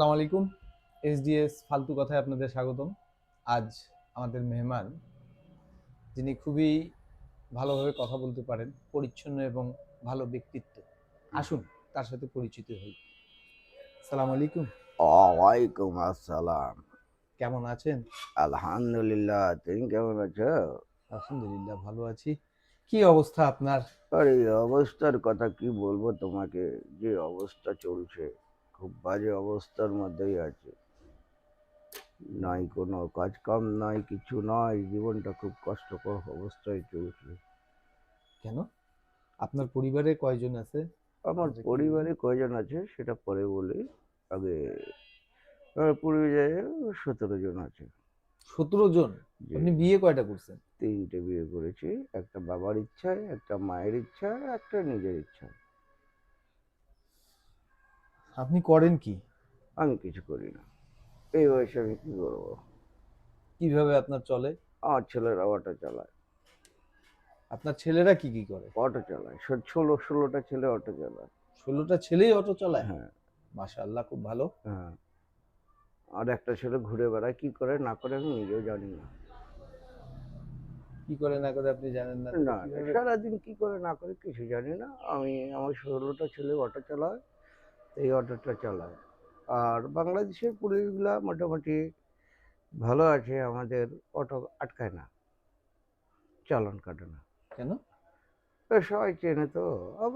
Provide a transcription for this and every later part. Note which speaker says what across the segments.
Speaker 1: আসসালামু আলাইকুম। এসডিএস ফালতু কথায় আপনাদের স্বাগতম। আজ আমাদের মেহমান যিনি খুবই ভালোভাবে কথা বলতে পারেন পরিচ্ছন্ন এবং ভালো ব্যক্তিত্ব। আসুন তার সাথে পরিচিত হই। আসসালামু আলাইকুম।
Speaker 2: ওয়ালাইকুম আসসালাম।
Speaker 1: কেমন আছেন?
Speaker 2: আলহামদুলিল্লাহ তুমি কেমন আছো?
Speaker 1: আলহামদুলিল্লাহ ভালো আছি। কি অবস্থা আপনার?
Speaker 2: আর অবস্থার কথা কি বলব তোমাকে? যে অবস্থা চলছে। খুব বাজে অবস্থার মধ্যেই আছে। নাই কোনো কাজকাম নাই কিছু নাই জীবনটা খুব কষ্টকর অবস্থায় চলছে
Speaker 1: কেন? আপনার পরিবারে কয়জন আছে?
Speaker 2: আমার
Speaker 1: আচ্ছা,
Speaker 2: পরিবারে কয়জন আছে সেটা পরে বলি। আগে আমার পরিবারে সতেরো জন আছে।
Speaker 1: সতেরো জন? আপনি বিয়ে কয়টা করছেন?
Speaker 2: তিনটে বিয়ে করেছি। একটা বাবার ইচ্ছায় একটা মায়ের ইচ্ছায় একটা নিজের ইচ্ছায়।
Speaker 1: আপনি করেন কি?
Speaker 2: আমি কিছু করি না। এই বয়সে আমি কি করব?
Speaker 1: কীভাবে আপনার চলে?
Speaker 2: আমার ছেলেরা অটো চালায়।
Speaker 1: আপনার ছেলেরা কি কি করে?
Speaker 2: অটো চালায়। ষোলো ষোলোটা ছেলে অটো চালায়।
Speaker 1: ষোলোটা ছেলেই অটো চালায়?
Speaker 2: হ্যাঁ।
Speaker 1: মাশাআল্লাহ খুব ভালো।
Speaker 2: হ্যাঁ। আর একটা ছেলে ঘুরে বেড়ায়। কি করে? না করে আমি নিজেও জানি না।
Speaker 1: কি করে না করে আপনি জানেন না?
Speaker 2: না
Speaker 1: কিভাবে-
Speaker 2: সারাদিন কি করে না করে কিছু জানি না। আমি আমার ষোলোটা ছেলে অটো চালায়। এই অটোটা চালায়। আর বাংলাদেশের পুলিশগুলা মোটামুটি ভালো আছে আমাদের অটো আটকায় না চালান কাটে না।
Speaker 1: কেন?
Speaker 2: সবাই চেনে তো।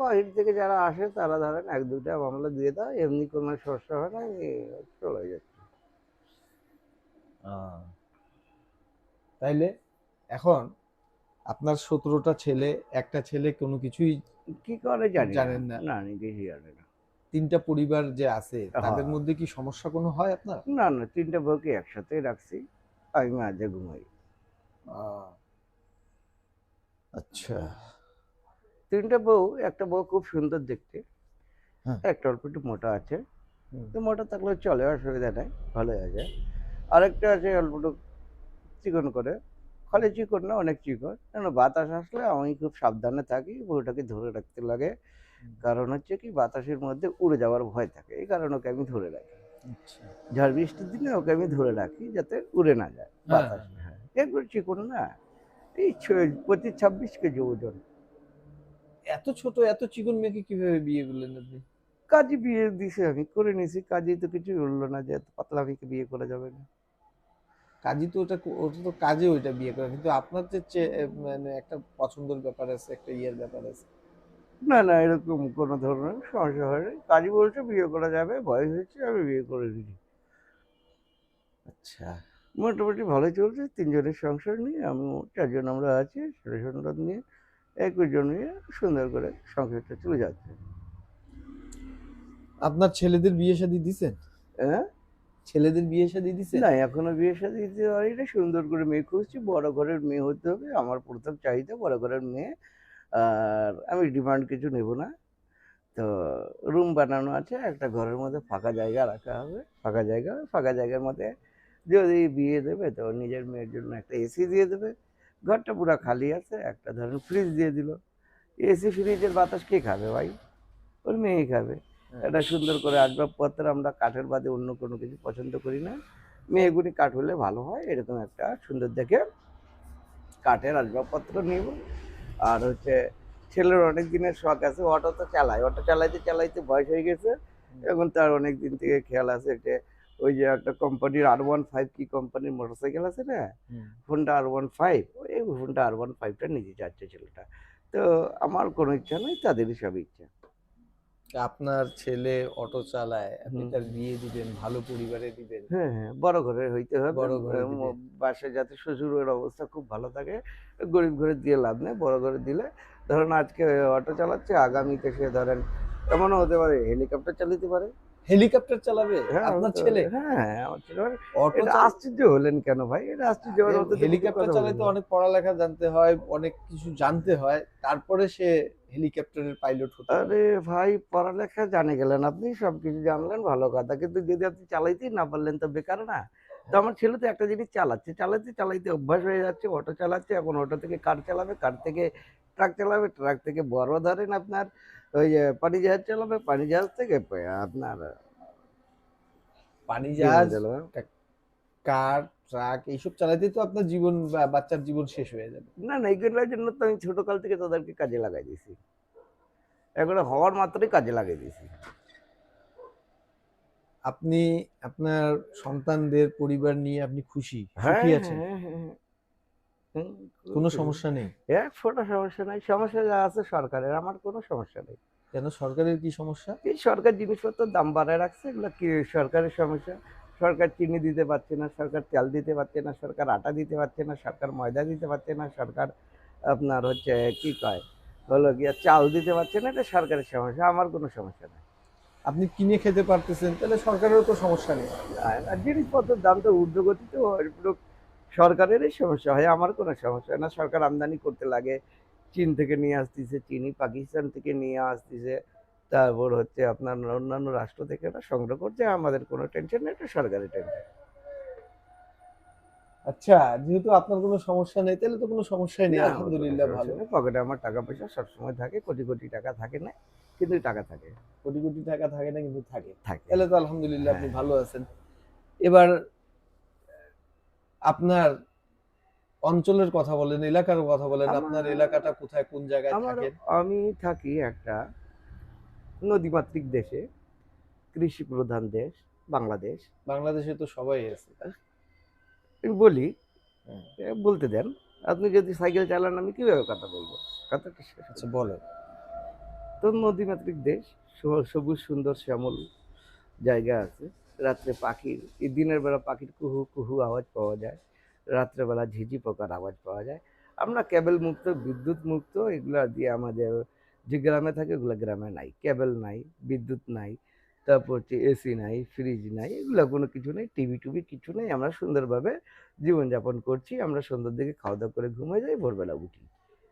Speaker 2: বাইরে থেকে যারা আসে তারা ধরেন এক দুটা মামলা দিয়ে দেয় এমনি কোনো সমস্যা হয় না চলে যাচ্ছি
Speaker 1: তাইলে এখন আপনার সতেরোটা ছেলে একটা ছেলে কোনো কিছুই
Speaker 2: কি করে জানি
Speaker 1: জানেন না।
Speaker 2: না আমি কিছু জানি না।
Speaker 1: তিনটা পরিবার যে আছে তাদের
Speaker 2: হ্যাঁ।
Speaker 1: মধ্যে কি সমস্যা কোনো হয় আপনার?
Speaker 2: না না তিনটে বউকে একসাথেই রাখছি আমি মাঝে ঘুমাই।
Speaker 1: আচ্ছা।
Speaker 2: তিনটে বউ একটা বউ খুব সুন্দর দেখতে
Speaker 1: হ্যাঁ।
Speaker 2: একটা অল্প একটু মোটা আছে তো মোটা থাকলে চলে অসুবিধা নেই ভালো আছে আরেকটা আছে অল্প একটু চিকন করে খালি চিকন না অনেক চিকন। কেন বাতাস আসলে আমি খুব সাবধানে থাকি বউটাকে ধরে রাখতে লাগে। কারণ হচ্ছে কি বাতাসের মধ্যে উড়ে যাওয়ার ভয় থাকে এই কারণে ওকে আমি ধরে রাখি।
Speaker 1: আচ্ছা।
Speaker 2: ঝড় বৃষ্টির দিনে ওকে আমি ধরে রাখি যাতে উড়ে না যায়
Speaker 1: হ্যাঁ।
Speaker 2: বাতাস হ্যাঁ। চিকন না এই প্রতি ছাব্বিশ কেজি ওজন।
Speaker 1: এত ছোট এত চিকন মেয়েকে কীভাবে বিয়ে করলেন আপনি?
Speaker 2: কাজী বিয়ে দিছে আমি করে নিয়েছি কাজী তো কিছু বলল না যে এত পাতলা মেয়েকে বিয়ে করা যাবে না।
Speaker 1: কাজী তো ওটা ওটা তো কাজে ওইটা বিয়ে করে কিন্তু আপনার যে মানে একটা পছন্দের ব্যাপার আছে একটা ইয়ের ব্যাপার আছে
Speaker 2: না না এরকম কোনো ধরনের সমস্যা হয়নি। কাজী বলছে বিয়ে করা যাবে বয়স হয়েছে আমি বিয়ে করে দিচ্ছি
Speaker 1: আচ্ছা।
Speaker 2: মোটামুটি ভালো চলছে তিনজনের সংসার নিয়ে আমি চারজন আমরা আছি ছেলে সন্তান নিয়ে একজন নিয়ে সুন্দর করে সংসারটা চলে যাচ্ছে।
Speaker 1: আপনার ছেলেদের বিয়ে শাদী দিছেন?
Speaker 2: হ্যাঁ?
Speaker 1: ছেলেদের বিয়ে শাদী দিছেন?
Speaker 2: না এখনও বিয়ে সাথে দিতে পারি না সুন্দর করে মেয়ে খুঁজছি বড় ঘরের মেয়ে হতে হবে আমার প্রথম চাহিদা বড় ঘরের মেয়ে আর আমি ডিমান্ড কিছু নেব না। তো রুম বানানো আছে একটা ঘরের মধ্যে ফাঁকা জায়গা রাখা হবে। ফাঁকা জায়গা ফাঁকা জায়গার মধ্যে যদি বিয়ে দেবে তো নিজের মেয়ের জন্য একটা এসি দিয়ে দেবে। ঘরটা পুরো খালি আছে একটা ধরেন ফ্রিজ দিয়ে দিল। এসি ফ্রিজের বাতাস কে খাবে ভাই? ওর মেয়েই খাবে। এটা সুন্দর করে আসবাবপত্র আমরা কাঠের বাদে অন্য কোনো কিছু পছন্দ করি না। মেয়েগুলি কাঠ হলে ভালো হয় এরকম একটা সুন্দর দেখে কাঠের আসবাবপত্র নিব। আর হচ্ছে ছেলের অনেক দিনের শখ আছে অটো তো চালায়। অটো চালাইতে চালাইতে বয়স হয়ে গেছে এখন তার অনেক দিন থেকে খেয়াল আছে যে ওই যে একটা কোম্পানির আর ওয়ান ফাইভ কি কোম্পানির মোটর সাইকেল আছে না?
Speaker 1: Honda
Speaker 2: Honda R one five ওই হোন্ডা আর ওয়ান ফাইভটা নিজে যাচ্ছে ছেলেটা। তো আমার কোনো ইচ্ছা নেই তাদেরই সব ইচ্ছা।
Speaker 1: আপনার ছেলে অটো চালায় আপনি তার বিয়ে দিবেন ভালো পরিবারে দিবেন।
Speaker 2: হ্যাঁ হ্যাঁ বড় ঘরে হইতে হবে।
Speaker 1: বড় ঘরে
Speaker 2: বাসায় যাতে শ্বশুরের অবস্থা খুব ভালো থাকে গরিব ঘরে দিয়ে লাভ নেই বড় ঘরে দিলে। ধরেন আজকে অটো চালাচ্ছে আগামীতে সে ধরেন এমনও হতে পারে হেলিকপ্টার চালাতে পারে।
Speaker 1: হেলিকপ্টার চালাবে?
Speaker 2: হ্যাঁ
Speaker 1: আপনার ছেলে।
Speaker 2: হ্যাঁ আমার ছেলে মানে
Speaker 1: অটো
Speaker 2: আশ্চর্য হলেন কেন ভাই? এটা আশ্চর্য
Speaker 1: হেলিকপ্টার চালাতে অনেক পড়ালেখা জানতে হয় অনেক কিছু জানতে হয় তারপরে সে হেলিকপ্টারের পাইলট হতে।
Speaker 2: আরে ভাই পড়ালেখা জানে গেলেন আপনি সব কিছু জানলেন ভালো কথা। কিন্তু যদি আপনি চালাইতেই না পারলেন তো বেকার না। তো আমার ছেলে তো একটা জিনিস চালাচ্ছে চালাতে চালাইতে অভ্যাস হয়ে যাচ্ছে অটো চালাচ্ছে এখন অটো থেকে কার চালাবে? কার থেকে ট্রাক চালাবে? ট্রাক থেকে বড় ধরেন আপনার ওই যে পানি জাহাজ চালাবে পানি জাহাজ থেকে আপনার
Speaker 1: পানি জাহাজ কার ট্রাক এইসব চালাতেই তো আপনার জীবন বাচ্চার জীবন শেষ হয়ে যাবে।
Speaker 2: না না এইগুলোর জন্য তো আমি ছোটকাল থেকে তাদেরকে কাজে লাগাই দিয়েছি। এগুলো হওয়ার মাত্রই কাজে লাগাই দিয়েছি।
Speaker 1: আপনি আপনার সন্তানদের পরিবার নিয়ে আপনি খুশি?
Speaker 2: হ্যাঁ
Speaker 1: সুখী আছেন?
Speaker 2: হ্যাঁ, হ্যাঁ,
Speaker 1: কোনো সমস্যা নেই?
Speaker 2: এক ফোটা সমস্যা নাই। সমস্যা যা আছে সরকারের আমার কোনো সমস্যা নেই।
Speaker 1: কেন? সরকারের কি সমস্যা?
Speaker 2: এই সরকার জিনিসপত্রের দাম বাড়ায় রাখছে এগুলো কি সরকারের সমস্যা? সরকার চিনি দিতে পারছে না সরকার তেল দিতে পারছে না সরকার আটা দিতে পারছে না সরকার ময়দা দিতে পারছে না সরকার আপনার হচ্ছে কি কয় হলো গিয়া চাল দিতে পারছে না এটা সরকারের সমস্যা আমার কোনো সমস্যা নেই।
Speaker 1: আপনি কিনে খেতে পারতেছেন তাহলে সরকারেরও তো সমস্যা নেই।
Speaker 2: আর জিনিসপত্রের দাম তো ঊর্ধ্বগতিতে হয়, সরকারেরই সমস্যা হয় আমার কোনো সমস্যা না সরকার আমদানি করতে লাগে চীন থেকে নিয়ে আসতেছে চিনি পাকিস্তান থেকে নিয়ে আসতেছে তারপর হচ্ছে আপনার অন্যান্য রাষ্ট্র থেকে ওরা সংগ্রহ করছে আমাদের কোনো টেনশন নেই এটা সরকারের টেনশন
Speaker 1: আচ্ছা যেহেতু আপনার কোনো সমস্যা নেই তাহলে তো কোনো সমস্যাই নেই আলহামদুলিল্লাহ ভালো।
Speaker 2: পকেটে আমার টাকা পয়সা সবসময় থাকে কোটি কোটি টাকা থাকে না কিন্তু টাকা থাকে।
Speaker 1: কোটি কোটি টাকা থাকে না কিন্তু থাকে।
Speaker 2: থাকে।
Speaker 1: তাহলে তো আলহামদুলিল্লাহ আপনি
Speaker 2: হ্যাঁ।
Speaker 1: ভালো আছেন। এবার আপনার অঞ্চলের কথা বলেন এলাকার কথা বলেন আপনার এলাকাটা কোথায় কোন জায়গায় থাকেন?
Speaker 2: আমি থাকি একটা নদীমাতৃক দেশে কৃষি প্রধান দেশ বাংলাদেশ।
Speaker 1: বাংলাদেশে তো সবাই আছে।
Speaker 2: আমি বলি
Speaker 1: হুম।
Speaker 2: বলতে দেন আপনি যদি সাইকেল চালান আমি কীভাবে কথা বলব? কথাটা শেষ।
Speaker 1: আচ্ছা বলেন।
Speaker 2: তো নদীমাতৃক দেশ সবুজ সুন্দর শ্যামল জায়গা আছে। রাত্রে পাখির এই দিনের বেলা পাখির কুহু কুহু আওয়াজ পাওয়া যায়। রাত্রেবেলা ঝিঝি পোকার আওয়াজ পাওয়া যায়। আমরা কেবল মুক্ত বিদ্যুৎ মুক্ত এগুলো দিয়ে আমাদের যে গ্রামে থাকে ওগুলো গ্রামে নাই। কেবল নাই বিদ্যুৎ নাই তারপর হচ্ছে এসি নাই ফ্রিজ নাই এগুলো কোনো কিছু নেই টিভি টুভি কিছু নেই। আমরা সুন্দরভাবে জীবনযাপন করছি আমরা সন্ধ্যার দিকে খাওয়া দাওয়া করে ঘুমিয়ে যাই ভোরবেলা উঠি।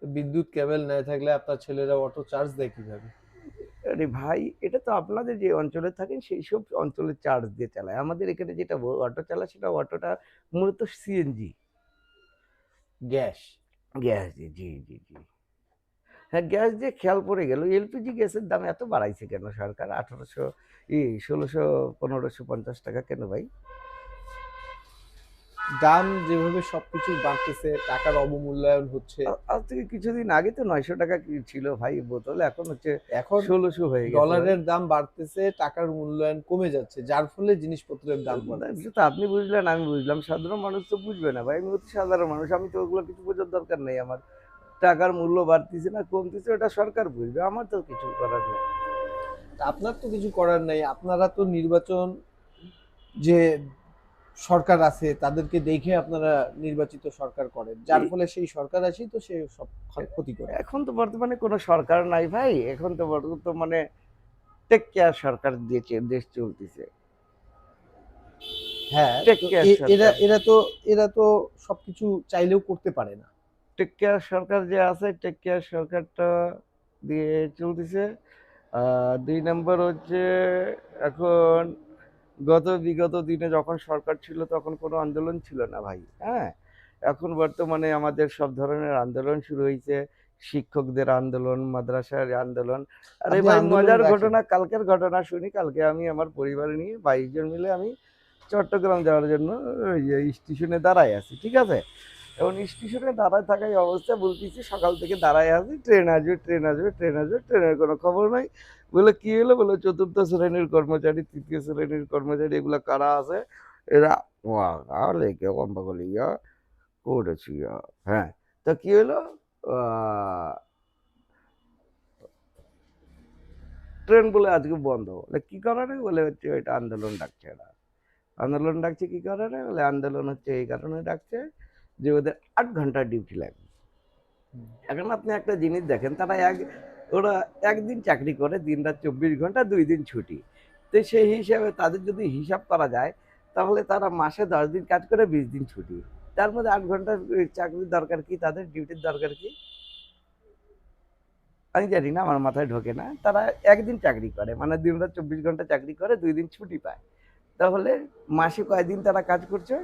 Speaker 1: বিদ্যুৎ কেবল না থাকলে আপনার ছেলেরা অটো চার্জ দেয় কীভাবে?
Speaker 2: আরে ভাই এটা তো আপনাদের যে অঞ্চলে থাকেন সেই সব অঞ্চলে চার্জ দিয়ে চালায়। আমাদের এখানে যেটা অটো চালায় সেটা অটোটা মূলত সিএনজি
Speaker 1: গ্যাস?
Speaker 2: গ্যাস দিয়ে জি জি জি। হ্যাঁ গ্যাস দিয়ে খেয়াল পড়ে গেল এলপিজি গ্যাসের দাম এত বাড়াইছে কেন সরকার? আঠারোশো ই ষোলোশো পনেরোশো পঞ্চাশ টাকা কেন ভাই?
Speaker 1: দাম যেভাবে সবকিছু বাড়তেছে টাকার অবমূল্যায়ন হচ্ছে।
Speaker 2: আজ থেকে কিছুদিন আগে তো নয়শো টাকা কি ছিল ভাই বোতল এখন হচ্ছে
Speaker 1: এখন
Speaker 2: ষোলোশো হয়ে গেছে
Speaker 1: ডলারের দাম বাড়তেছে টাকার মূল্যায়ন কমে যাচ্ছে যার ফলে জিনিসপত্রের দাম বাড়ছে
Speaker 2: সেটা আপনি বুঝলেন আমি বুঝলাম সাধারণ মানুষ তো বুঝবে না ভাই আমি অতি সাধারণ মানুষ আমি তো ওগুলো কিছু বোঝার দরকার নেই আমার। টাকার মূল্য বাড়তিছে না কমতিছে ওটা সরকার বুঝবে আমার তো কিছু করার নেই।
Speaker 1: আপনার তো কিছু করার নাই আপনারা তো নির্বাচন যে সরকার আছে তাদেরকে দেখে আপনারা নির্বাচিত সরকার করেন যার ফলে সেই সরকার আসি তো সে সব ক্ষতি করে।
Speaker 2: এখন তো বর্তমানে কোনো সরকার নাই ভাই এখন তো বর্তমানে টেক কেয়ার সরকার দিয়েছে দেশ চলতেছে।
Speaker 1: হ্যাঁ। এরা এরা তো এরা তো সবকিছু চাইলেও করতে পারে না।
Speaker 2: টেক কেয়ার সরকার যে আছে টেক কেয়ার সরকারটা দিয়ে চলতেছে। আর দুই নম্বর হচ্ছে এখন গত বিগত দিনে যখন সরকার ছিল তখন কোনো আন্দোলন ছিল না ভাই হ্যাঁ? এখন বর্তমানে আমাদের সব ধরনের আন্দোলন শুরু হয়েছে শিক্ষকদের আন্দোলন মাদ্রাসার আন্দোলন। আরে
Speaker 1: আন্দোলন
Speaker 2: মজার ঘটনা কালকের ঘটনা শুনি। কালকে আমি আমার পরিবার নিয়ে বাইশ জন মিলে আমি চট্টগ্রাম যাওয়ার জন্য স্টেশনে দাঁড়ায় আছি ঠিক আছে? এখন স্টেশনে দাঁড়ায় থাকাই অবস্থা বলতেছি, সকাল থেকে দাঁড়ায় আছি, ট্রেন আসবে ট্রেন আসবে ট্রেন আসবে, ট্রেনের কোনো খবর নাই। বলে কি হলো? বলে চতুর্থ শ্রেণির কর্মচারী, তৃতীয় শ্রেণির কর্মচারী, এগুলো কারা আছে? এরা আলে কে কম্পা করলি ইয়া করেছি হ্যাঁ। তা কি হলো? ট্রেন বলে আজকে বন্ধ। বলে, কি কারণে? বলে হচ্ছে এটা আন্দোলন ডাকছে এরা। আন্দোলন ডাকছে কি কারণে? বলে, আন্দোলন হচ্ছে এই কারণে ডাকছে যে ওদের আট ঘণ্টা ডিউটি লাগবে এখন আপনি একটা জিনিস দেখেন, তারা এক, ওরা একদিন চাকরি করে, দিন রাত চব্বিশ ঘণ্টা, দুই দিন ছুটি। তো সেই হিসাবে তাদের যদি হিসাব করা যায়, তাহলে তারা মাসে দশ দিন কাজ করে, বিশ দিন ছুটি। তার মধ্যে আট ঘণ্টার চাকরির দরকার কি? তাদের ডিউটির দরকার কি? আমি জানি না, আমার মাথায় ঢোকে না। তারা একদিন চাকরি করে মানে দিন রাত চব্বিশ ঘণ্টা চাকরি করে, দুই দিন ছুটি পায়। তাহলে মাসে কয়দিন তারা কাজ করছে?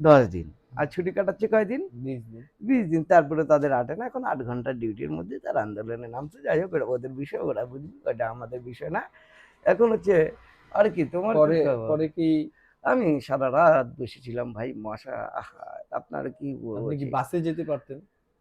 Speaker 2: দশ দিন। আর ছুটি কাটাচ্ছে কয়দিন। বিশ দিন। তারপরে তাদের আটে না এখন আট ঘণ্টার ডিউটির মধ্যে তারা আন্দোলনে নামছে। যাই হোক ওদের বিষয় ওরা বুঝবে ওটা আমাদের বিষয় না। এখন হচ্ছে আর কি তোমার
Speaker 1: পরে পরে কি
Speaker 2: আমি সারা রাত বসেছিলাম ভাই মশা আপনার কি
Speaker 1: বাসে যেতে পারতেন?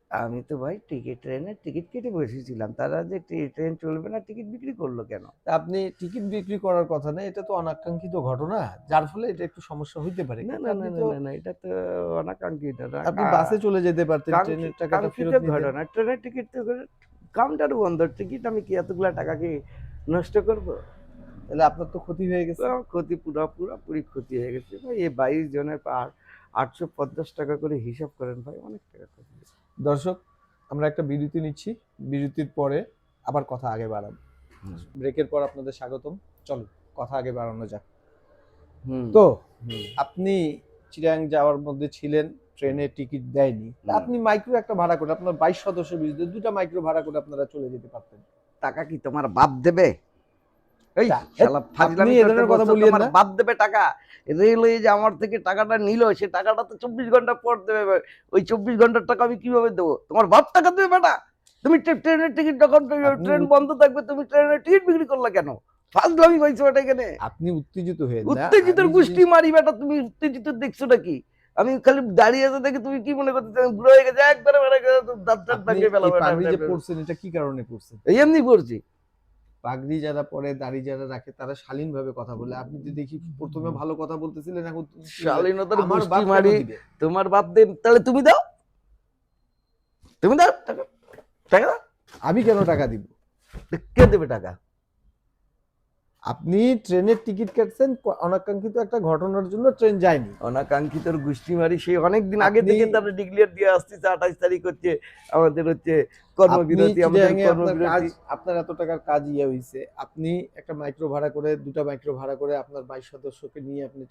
Speaker 2: আমি তো ভাই টিকিট ট্রেনের টিকিট কেটে বসেছিলাম। তারা যে ট্রে- ট্রেন চলবে না টিকিট বিক্রি করল কেন?
Speaker 1: তা আপনি টিকিট বিক্রি করার কথা না এটা তো অনাকাঙ্ক্ষিত ঘটনা। যার ফলে এটা একটু সমস্যা হইতে পারে।
Speaker 2: না না না না, এটা তো অনাকাঙ্ক্ষিত।
Speaker 1: আপনি বাসে চলে যেতে পারতেন ট্রেনের টাকাটা ফেরত
Speaker 2: ঘটনা। ট্রেনের টিকিট তো কাউন্টার বন্ধ টিকিট আমি কি এতগুলা টাকা কি নষ্ট করব?
Speaker 1: তাহলে আপনার তো ক্ষতি হয়ে গেছে।
Speaker 2: ক্ষতি পুরো পুরোপুরি ক্ষতি হয়ে গেছে। ভাই এই বাইশ জনের পর আটশো পঞ্চাশ টাকা করে হিসাব করেন ভাই অনেক টাকা ক্ষতি।
Speaker 1: দর্শক আমরা একটা বিরতি নিচ্ছি। বিরতির পরে আবার কথা আগে বাড়াবো। ব্রেকের পর আপনাদের স্বাগতম। চলো কথা আগে বাড়ানো যাক।
Speaker 2: হুম,
Speaker 1: তো আপনি চিরাং যাওয়ার মধ্যে ছিলেন ট্রেনে টিকিট দেয়নি। আপনি মাইক্রো একটা ভাড়া করে আপনার বাইশ সদস্য বিরুদ্ধে দুটা মাইক্রো ভাড়া করে আপনারা চলে যেতে পারতেন।
Speaker 2: টাকা কি তোমার বাপ দেবে? এই শালা ফাজলামি
Speaker 1: এ
Speaker 2: করতে
Speaker 1: ধরনের কথা
Speaker 2: বসছো,
Speaker 1: না।
Speaker 2: বাপ দেবে টাকা। রেলওয়ে যে আমার থেকে টাকাটা নিল সে টাকাটা তো চব্বিশ ঘণ্টা পর দেবে। ওই চব্বিশ ঘণ্টার টাকা আমি কীভাবে দেবো? তোমার বাপ টাকা দেবে বেটা। তুমি ট্রেনের টিকিট যখন
Speaker 1: আপনি-
Speaker 2: ট্রেন বন্ধ থাকবে তুমি ট্রেনের টিকিট বিক্রি করলে কেন? ফাজলামি এটা এখানে।
Speaker 1: আপনি উত্তেজিত হয়ে
Speaker 2: উত্তেজিত গোষ্ঠী মারি বেটা তুমি উত্তেজিত দেখছ নাকি? আমি খালি দাঁড়িয়ে আছে দেখে তুমি কি মনে করতে বুড়ো হয়ে গেছে একবারে বেড়ে গেছে দাঁত ভাঙিয়ে ফেলা
Speaker 1: যে
Speaker 2: বেটা।
Speaker 1: পড়ছেন এটা কি কারণে পড়ছেন
Speaker 2: এই এমনি পড়ছি
Speaker 1: পাগড়ি যারা পরে দাড়ি যারা রাখে তারা শালীন ভাবে কথা বলে। আপনি তো দেখি প্রথমে ভালো কথা বলতেছিলেন এখন
Speaker 2: শালীনতার
Speaker 1: আমার বাপ
Speaker 2: মারি তোমার বাপ দেন তাহলে তুমি দাও। তুমি দাও টাকা। টাকা
Speaker 1: আমি কেন টাকা দিব?
Speaker 2: কে দেবে টাকা?
Speaker 1: আপনি ট্রেনের টিকিট কাটছেন অনাকাঙ্ক্ষিত একটা ঘটনার জন্য ট্রেন যায়নি।
Speaker 2: অনাকাঙ্ক্ষিতর গোষ্ঠী মারি সেই অনেক দিন আগে থেকে তারা ডিক্লেয়ার দিয়ে আসতেছে আঠাশ তারিখ হচ্ছে আমাদের হচ্ছে কর্মবিরতি আমাদের কর্মবিরতি।
Speaker 1: আপনার এত টাকার কাজ ইয়ে হয়েছে আপনি একটা মাইক্রো ভাড়া করে দুটা মাইক্রো ভাড়া করে আপনার বাইশ সদস্যকে নিয়ে আপনি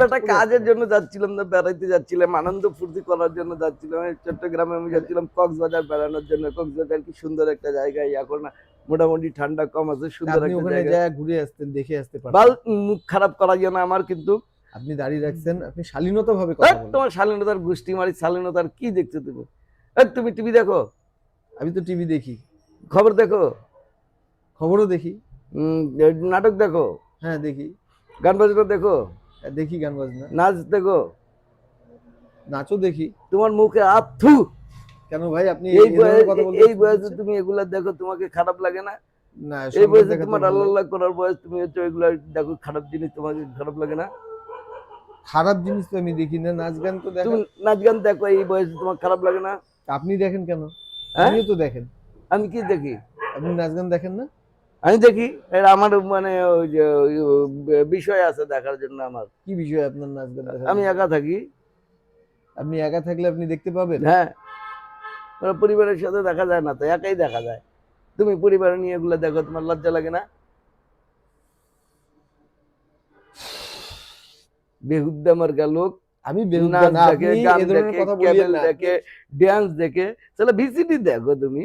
Speaker 2: বেটা কাজের জন্য যাচ্ছিলাম না বেড়াইতে যাচ্ছিলাম আনন্দ ফুর্তি করার জন্য যাচ্ছিলাম চট্টগ্রামে আমি যাচ্ছিলাম কক্সবাজার বেড়ানোর জন্য কক্সবাজার কি সুন্দর একটা জায়গা এখন মোটামুটি ঠান্ডা কম আছে সুন্দর একটা
Speaker 1: ওখানে
Speaker 2: জায়গা।
Speaker 1: ঘুরে আসতেন দেখে আসতে
Speaker 2: বাল মুখ খারাপ করা যায় না আমার কিন্তু।
Speaker 1: আপনি দাঁড়িয়ে রাখছেন আপনি শালীনতা ভাবে কথা বলেন।
Speaker 2: তোমার শালীনতার গোষ্ঠী মারি শালীনতার কি দেখছ তুমি? তুমি টিভি দেখো?
Speaker 1: আমি তো টিভি দেখি।
Speaker 2: খবর দেখো?
Speaker 1: খবরও দেখি।
Speaker 2: নাটক দেখো?
Speaker 1: হ্যাঁ দেখি।
Speaker 2: গান বাজনা দেখো?
Speaker 1: হ্যাঁ, দেখি গান বাজনা।
Speaker 2: নাচ দেখো?
Speaker 1: নাচও দেখি।
Speaker 2: তোমার মুখে আথু।
Speaker 1: কেন ভাই আপনি
Speaker 2: এই
Speaker 1: এই
Speaker 2: বয়সে তুমি এগুলা দেখো তোমাকে খারাপ লাগে না?
Speaker 1: না
Speaker 2: এই বয়সে তোমার আল্লাহ করার বয়স তুমি হচ্ছে দেখো খারাপ জিনিস তোমাকে খারাপ লাগে না?
Speaker 1: খারাপ জিনিস তো আমি দেখি না নাচ গান তো দেখেন
Speaker 2: নাচ গান দেখো এই বয়সে তোমার খারাপ লাগে না?
Speaker 1: আপনি দেখেন কেন?
Speaker 2: হ্যাঁ?
Speaker 1: আমিও তো দেখেন।
Speaker 2: আমি কি দেখি?
Speaker 1: আপনি নাচ গান দেখেন না?
Speaker 2: আমি দেখি। আমার মানে ওই যে বিষয় আছে দেখার জন্য আমার।
Speaker 1: কি বিষয় আপনার নাচ গান
Speaker 2: আমি একা থাকি।
Speaker 1: আপনি একা থাকলে আপনি দেখতে পাবেন?
Speaker 2: হ্যাঁ। পরিবারের সাথে দেখা যায় না তো একাই দেখা যায়। তুমি পরিবার নিয়ে এগুলো দেখো তোমার লজ্জা লাগে না? বেহুদ্দা মার্কা লোক
Speaker 1: আমি
Speaker 2: দেখে ড্যান্স ভিসিডি দেখো তুমি।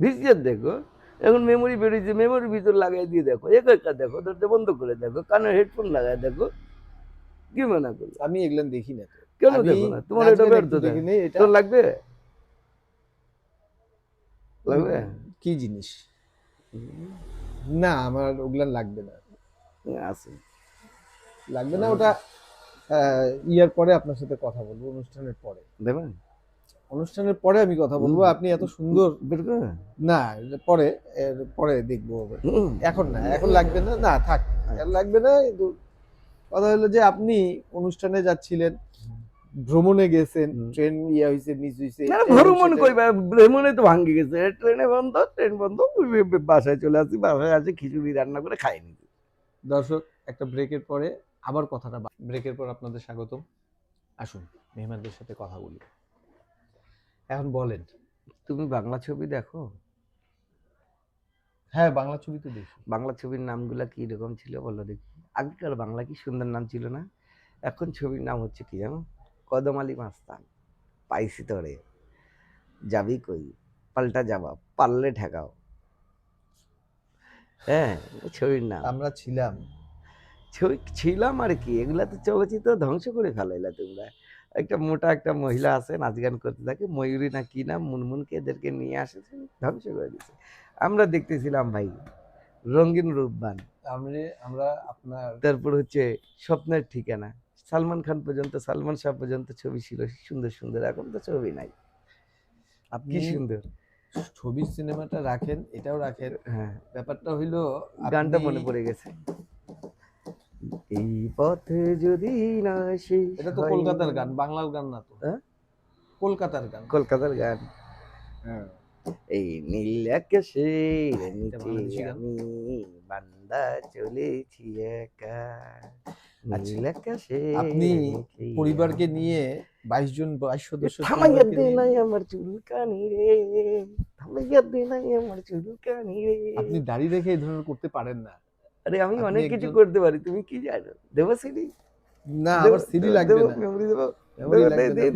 Speaker 2: ভিসিআর দেখো এখন মেমোরি বেরিয়েছে মেমোরি ভিতর লাগাই দিয়ে দেখো একা একা দেখো দরজা বন্ধ করে দেখো কানে হেডফোন লাগাই দেখো কি মনে করো
Speaker 1: আমি এগুলো দেখি না।
Speaker 2: কেন দেখো না? তোমার এটা ব্যর্থ
Speaker 1: দেখি নি, এটা?
Speaker 2: তোর লাগবে? লাগবে?
Speaker 1: কি জিনিস? না আমার ওগুলা লাগবে না।
Speaker 2: আছে।
Speaker 1: লাগবে না ওটা ইয়ার পরে আপনার সাথে কথা বলব অনুষ্ঠানের পরে।
Speaker 2: দেবেন
Speaker 1: অনুষ্ঠানের পরে আমি কথা বলব আপনি এত সুন্দর না পরে পরে দেখব এখন না এখন লাগবে না না থাক। লাগবে না কিন্তু কথা হলো যে আপনি অনুষ্ঠানে যাচ্ছিলেন ভ্রমণে গেছেন ট্রেন ইয়া হয়েছে মিস হয়েছে
Speaker 2: না, ভ্রমণ কইবা ভ্রমণে তো ভাঙ্গি গেছে। ট্রেনে বন্ধ ট্রেন বন্ধ বাসায় চলে আসি বাসায় আসি খিচুড়ি রান্না করে খাই নি
Speaker 1: দর্শক একটা ব্রেকের পরে আবার কথাটা ব্রেকের পর আপনাদের স্বাগতম। আসুন মেহমানদের সাথে কথা বলি। এখন বলেন
Speaker 2: তুমি বাংলা ছবি দেখো?
Speaker 1: হ্যাঁ বাংলা ছবি তো দেখি।
Speaker 2: বাংলা ছবির নামগুলা কি রকম ছিল বলো দেখি। আগেকার বাংলা কি সুন্দর নাম ছিল না? এখন ছবির নাম হচ্ছে কি জানো? কদম আলী মাস্তান। পাইছি তোরে। যাবি কই? পাল্টা যাবা পারলে ঠেকাও। হ্যাঁ ছবির নাম।
Speaker 1: আমরা ছিলাম।
Speaker 2: ছবি ছিলাম আর কি। এগুলা তো চলচ্চিত্র ধ্বংস করে ফেলাইলা তোমরা। একটা মোটা একটা মহিলা আছে নাচ গান করতে থাকে ময়ূরী না কি নাম মুনমুনকে এদেরকে নিয়ে আসে ধ্বংস করে দিচ্ছে আমরা দেখতেছিলাম ভাই রঙিন রূপবান।
Speaker 1: আমরা আমরা আপনার
Speaker 2: তারপর হচ্ছে স্বপ্নের ঠিকানা। সালমান খান পর্যন্ত সালমান শাহ পর্যন্ত ছবি ছিল সুন্দর সুন্দর এখন তো ছবি নাই।
Speaker 1: আপনি
Speaker 2: সুন্দর।
Speaker 1: ছবির সিনেমাটা রাখেন এটাও রাখেন।
Speaker 2: হ্যাঁ।
Speaker 1: ব্যাপারটা হইল
Speaker 2: গানটা মনে পড়ে গেছে। এই পথে যদি না শেষ
Speaker 1: এটা তো কলকাতার গান বাংলার গান না তো।
Speaker 2: হ্যাঁ?
Speaker 1: কলকাতার গান।
Speaker 2: কলকাতার গান।
Speaker 1: হ্যাঁ।
Speaker 2: এই নীল
Speaker 1: গান?
Speaker 2: আমি বান্দা চলেছি একা।
Speaker 1: আপনি পরিবারকে নিয়ে বাইশ জন বাইশ সদস্য
Speaker 2: থামাইয়া দে নাই আমার চুলকানি রে। থামাইয়া দে নাই আমার চুলকানি রে।
Speaker 1: আপনি দাড়ি রেখে এই ধরনের করতে পারেন না।
Speaker 2: আরে আমি অনেক কিছু করতে পারি তুমি কি জানো? দেবো সিডি?
Speaker 1: না আমার সিডি লাগবে না।
Speaker 2: মেমোরি দেবো।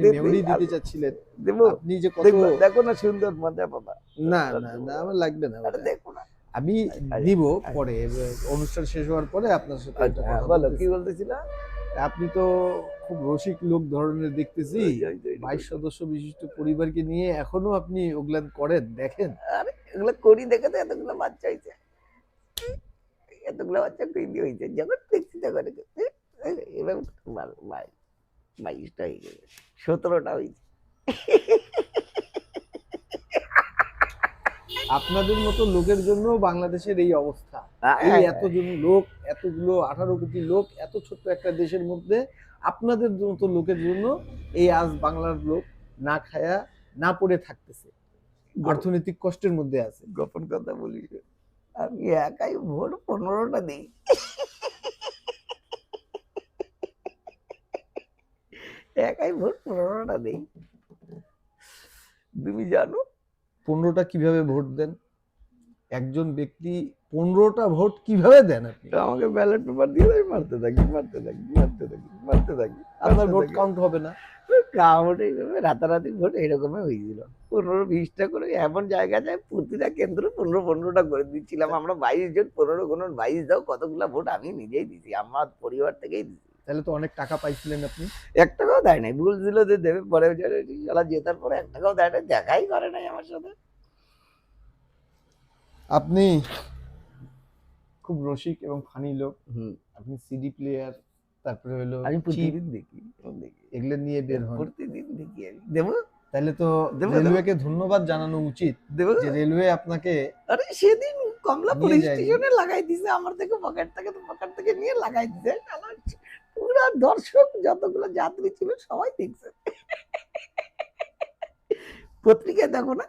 Speaker 1: মেমোরি দিতে চাচ্ছিলেন।
Speaker 2: দেবো।
Speaker 1: আপনি যে কত
Speaker 2: দেখো না সুন্দর মজা বাবা।
Speaker 1: না না না আমার লাগবে না
Speaker 2: দেখো না।
Speaker 1: আমি দিব পরে অনুষ্ঠান শেষ হওয়ার পরে আপনার সাথে
Speaker 2: আচ্ছা, বলো কি বলতেছিলা?
Speaker 1: আপনি তো খুব রসিক লোক ধরনের দেখতেছি। বাইশ সদস্য বিশিষ্ট পরিবারকে নিয়ে এখনও আপনি ওগুলান করেন দেখেন?
Speaker 2: আরে এগুলো করি দেখে তো এতগুলো বাচ্চা হয়েছে এতগুলো বাচ্চা তৈরি হয়েছে যখন দেখছি তখন এবার বাইশটা হয়ে গেছে সতেরোটা হয়েছে
Speaker 1: আপনাদের মতো লোকের জন্য বাংলাদেশের এই অবস্থা।
Speaker 2: হ্যাঁ,
Speaker 1: এই এতজন লোক এতগুলো আঠারো কোটি লোক এত ছোট্ট একটা দেশের মধ্যে আপনাদের মতো লোকের জন্য এই আজ বাংলার লোক না খায়া না পড়ে থাকতেছে। অর্থনৈতিক কষ্টের মধ্যে আছে।
Speaker 2: গোপন কথা বলি আমি একাই ভোট পনেরোটা দিই। একাই ভোট পনেরোটা দিই। তুমি জানো
Speaker 1: পনেরোটা কীভাবে ভোট দেন? একজন ব্যক্তি পনেরোটা ভোট কীভাবে দেন আপনি?
Speaker 2: আমাকে ব্যালট পেপার দিয়ে আমি মারতে থাকি মারতে থাকি মারতে থাকি মারতে থাকি
Speaker 1: আপনার ভোট কাউন্ট হবে না।
Speaker 2: কাউন্ট এইভাবে রাতারাতি ভোট এইরকমই হয়েছিল। পনেরো বিশটা করে এমন জায়গা যায় প্রতিটা কেন্দ্র পনেরো পনেরোটা করে দিচ্ছিলাম। আমরা বাইশ জন পনেরো কোনো বাইশ দাও কতগুলো ভোট আমি নিজেই দিছি আমার পরিবার থেকেই দিছি।
Speaker 1: তাহলে তো অনেক টাকা পাইছিলেন আপনি।
Speaker 2: এক টাকাও দেয় নাই বলছিল যে দেবে পরে যারা জেতার পরে এক টাকাও দেয় নাই দেখাই করে নাই আমার সাথে।
Speaker 1: আপনি খুব রসিক এবং ফানি লোক। আপনি সিডি প্লেয়ার তারপরে হলো
Speaker 2: আমি প্রতিদিন দেখি
Speaker 1: এগুলো নিয়ে বের হন।
Speaker 2: প্রতিদিন দেখি আমি। দেবো?
Speaker 1: তাহলে তো। রেলওয়েকে ধন্যবাদ জানানো উচিত
Speaker 2: দেবো।
Speaker 1: যে রেলওয়ে আপনাকে
Speaker 2: আরে সেদিন
Speaker 1: নিয়ে যায়নি।
Speaker 2: স্টেশনে লাগাই দিছে আমার থেকে পকেট থেকে তো পকেট থেকে নিয়ে লাগাই দিছে শালা। পুরা দর্শক যতগুলো যাত্রী ছিল সবাই দেখছে। পত্রিকায় দেখো না?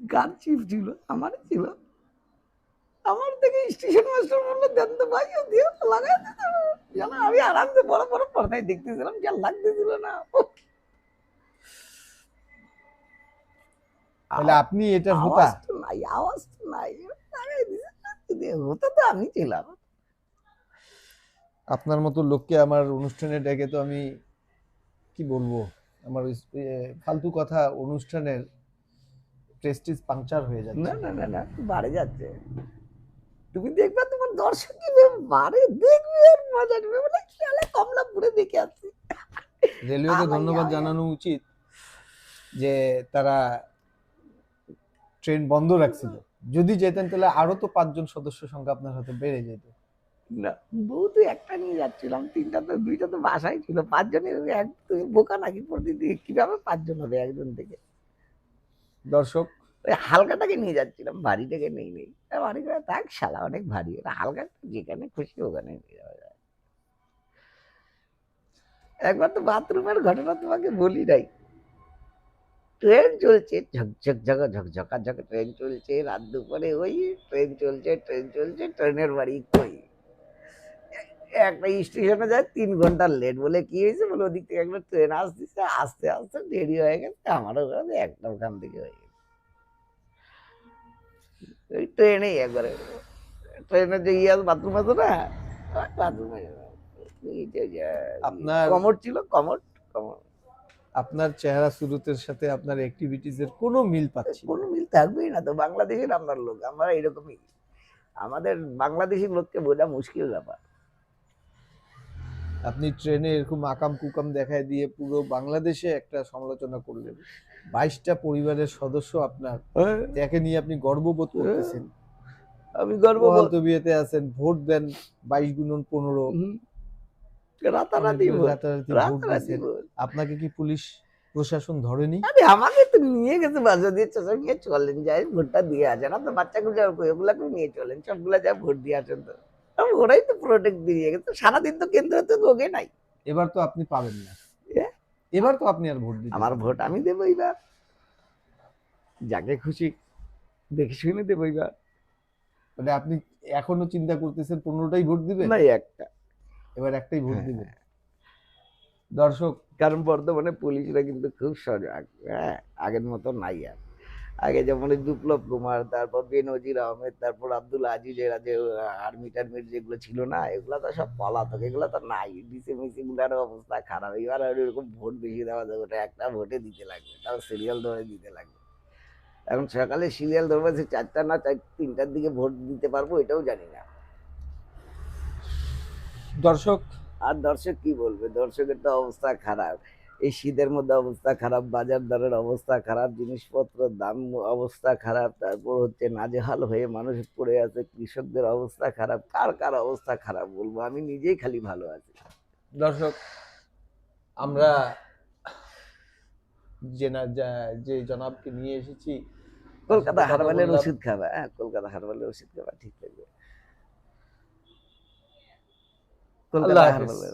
Speaker 2: গান চিফ ছিল আমারই ছিল। আমার থেকে স্টেশন মাস্টার বলল দেন তো ভাই দিয়ে লাগাই জানো আমি আরামসে বড় বড় পর্দায় দেখতেছিলাম যা লাগতেছিল না।
Speaker 1: তাহলে আপনি এটা হোতা?
Speaker 2: আওয়াজ তো নাই আওয়াজ তো নাই। হতো তো আমি ছিলাম।
Speaker 1: আপনার মতো লোককে আমার অনুষ্ঠানে ডেকে তো আমি কি বলব আমার ফালতু কথা অনুষ্ঠানের প্রেস্টিজ পাংচার হয়ে যাচ্ছে।
Speaker 2: না না না না বাড়ে যাচ্ছে। তুমি দেখবে তোমার দর্শক বাড়ে দেখবে আর মজা নেবে বলে খেয়ালে কমলাপুরে দেখে আসছি।
Speaker 1: রেলওয়েকে ধন্যবাদ জানানো উচিত যে তারা ট্রেন বন্ধ রাখছিল। যদি যেতেন তাহলে আরও তো পাঁচজন সদস্য সংখ্যা আপনার হয়তো বেড়ে যেত।
Speaker 2: না। বউ তো একটা নিয়ে যাচ্ছিলাম তিনটা তো দুইটা তো বাসায় ছিল পাঁচজনের এক তুমি বোকা নাকি প্রতিদিন কীভাবে পাঁচজন হবে একজন থেকে?
Speaker 1: দর্শক।
Speaker 2: ওই হালকাটাকে নিয়ে যাচ্ছিলাম ভারীটাকে নেই নেই। করে থাক শালা অনেক ভারী। ওটা হালকা যেখানে খুশি ওখানে নিয়ে যাওয়া যায়। একবার তো বাথরুমের ঘটনা তোমাকে বলি নাই। ট্রেন চলছে ঝকঝক ঝক ঝকঝকা ঝক ট্রেন চলছে রাত দুপুরে ওই ট্রেন চলছে ট্রেন চলছে ট্রেনের বাড়ি কই? একটা স্টেশনে যায় তিন ঘণ্টা লেট বলে কি হয়েছে? বলে ওদিক থেকে একটা ট্রেন আসতেছে আস্তে আস্তে দেরি হয়ে গেছে আমারও ওখানে একটা ওখান থেকে হয়ে গেছে। ওই ট্রেনেই একবারে। ট্রেনের যে ইয়ে বাথরুম আছে না বাথরুমে
Speaker 1: আপনার-
Speaker 2: কমর ছিল কমর কমর
Speaker 1: আপনার চেহারা সুরতের সাথে আপনার অ্যাক্টিভিটিস এর কোনো মিল পাচ্ছি
Speaker 2: কোনো মিল থাকবেই না তো বাংলাদেশের আমরা লোক আমরা এরকমই। আমাদের বাংলাদেশি লোককে বোঝা মুশকিল ব্যাপার।
Speaker 1: আপনি ট্রেনে এরকম আকাম কুকাম দেখায় দিয়ে পুরো বাংলাদেশে একটা সমালোচনা করলেন। বাইশটা পরিবারের সদস্য আপনার যাকে নিয়ে আপনি গর্ববোধ করতেছেন।
Speaker 2: আমি গর্ব
Speaker 1: মহন্ত বিয়েতে আছেন ভোট দেন বাইশ গুণন পনেরো।
Speaker 2: রাতারাতি
Speaker 1: রাতারাতি আপনাকে কি পুলিশ প্রশাসন ধরেনি?
Speaker 2: আরে আমাকে তো নিয়ে গেছে বাসা দিয়ে চলে নিয়ে চলেন যাই ভোটটা দিয়ে আসেন। আপনার বাচ্চাগুলো ওগুলাকে নিয়ে চলেন সবগুলা যা ভোট দিয়ে আসেন তো। ওরাই তো প্রোটেক্ট দিয়ে গেছে। সারাদিন তো কেন্দ্রে তো লোকে নাই।
Speaker 1: এবার তো আপনি পাবেন না। এবার তো আপনি আর ভোট দিতে
Speaker 2: আমার ভোট আমি দেবো এবার। যাকে খুশি দেখে শুনে দেবো এবার।
Speaker 1: মানে আপনি এখনও চিন্তা করতেছেন পনেরোটাই ভোট দিবেন?
Speaker 2: না একটা।
Speaker 1: এবার একটাই ভোট
Speaker 2: হ্যাঁ।
Speaker 1: দিবেন। দর্শক।
Speaker 2: কারণ বর্তমানে পুলিশরা কিন্তু খুব সজাগ। হ্যাঁ আগের মতো নাই আর। আগে যেমন বিপ্লব কুমার তারপর বেনজির আহমেদ তারপর আব্দুল আজিজ এরা যে আর্মি টার্মির যেগুলো ছিল না এগুলো তো সব পলাতক এগুলো তো নাই। ডিসি মিসি গুলার অবস্থা খারাপ। এবার আর এরকম ভোট বেশি দেওয়া যাবে ওটা একটা ভোটে দিতে লাগবে তাও সিরিয়াল ধরে দিতে লাগবে। এখন সকালে সিরিয়াল ধরবে সে চারটা না চার তিনটার দিকে ভোট দিতে পারব এটাও জানি না।
Speaker 1: দর্শক?
Speaker 2: আর দর্শক কি বলবে? দর্শকের তো অবস্থা খারাপ। এই শীতের মধ্যে অবস্থা খারাপ বাজার দরের অবস্থা খারাপ জিনিসপত্রের দাম অবস্থা খারাপ তারপর হচ্ছে নাজেহাল হয়ে মানুষ পড়ে আছে কৃষকদের অবস্থা খারাপ কার কার অবস্থা খারাপ বলব? আমি নিজেই খালি ভালো আছি।
Speaker 1: দর্শক আমরা যে যা- জনাবকে নিয়ে এসেছি
Speaker 2: কলকাতা হারবালের ওষুধ খাবা হ্যাঁ কলকাতা হারবালের ওষুধ খাবা ঠিক থাকবে কলকাতা হারবালের